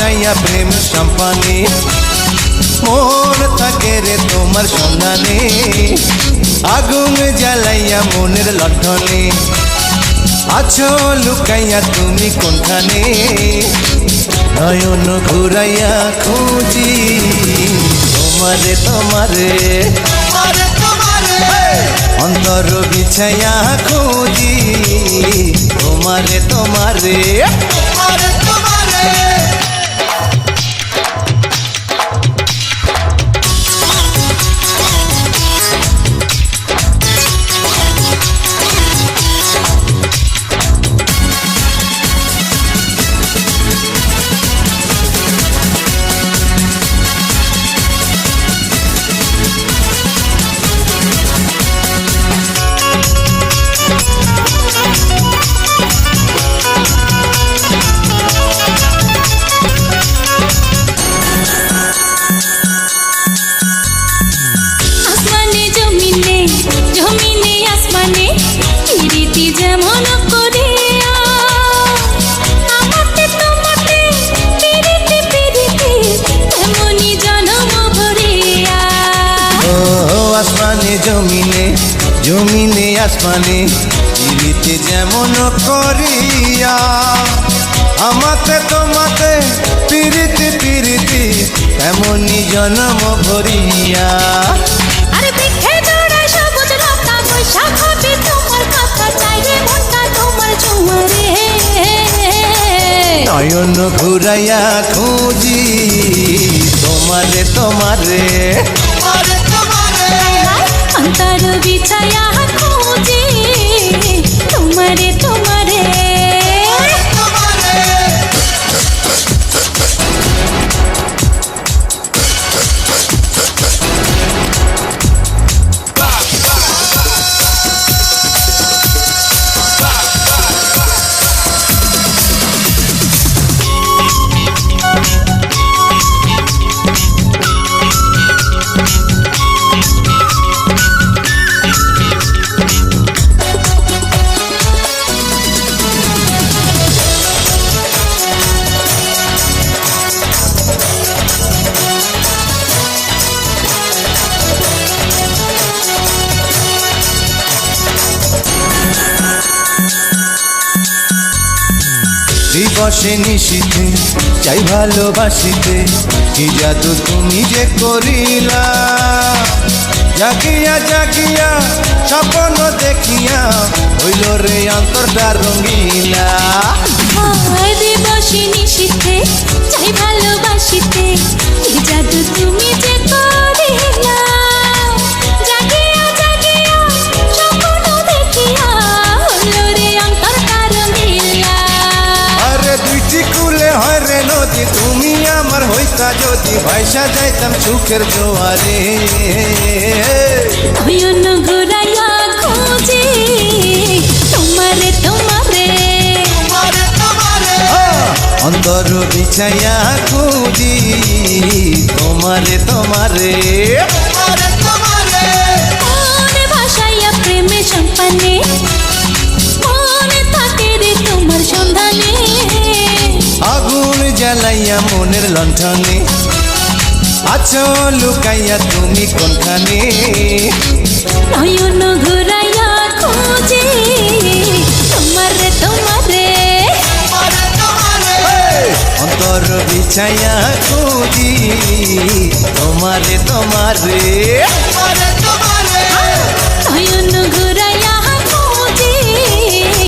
ভাসাইয়া প্রেম সম্পানে মন থাকে রে তোমার সন্ধানে আগুন জ্বালাইয়া মনের লঠনে আছো লুকাইয়া তুমি কোনখানে নয়ন ঘুরাইয়া খুঁজি তোমারে তোমারে অন্তর বিছাইয়া খুঁজি তোমারে তোমারে জমিনে জমিনে আসমানে, রীতি যেমন করিয়া আমাতে তোমাতে পিরিতি পিরিতি তেমনি জনম ভরিয়া ও আসমানে জমিনে জমিনে করিয়া আমাতে তোমাতে পিরিতি পিরিতি এমনই জন্ম ভরিয়া নয়ন ঘুরাইয়া খুঁজি তোমারে। তোমারে অন্তর বিছায়া দিবসে নিশিতে, চাই ভালোবাসিতে। কি জাদু তুমি যে করিলা? জাগিয়া জাগিয়া, স্বপ্ন দেখিয়া, হইল রে অন্তরটা রঙিলা। তুমি আমার হইতা যদি ভাইসা যাইতাম সুখের জোয়ারে নয়ন ঘুরাইয়া খুঁজি তোমারে তোমারে। অন্তর বিছাইয়া খুঁজি তোমারে তোমারে। মনে ভাসাইয়া প্রেমে সম্পানে জ্বালাইয়া মনের লণ্ঠনে। আছো লুকাইয়া তুমি কোনখানে? নয়ন ঘুরাইয়া খুঁজি তোমারে তোমারে অন্তর বিছাইয়া খুঁজি তোমারে তোমারে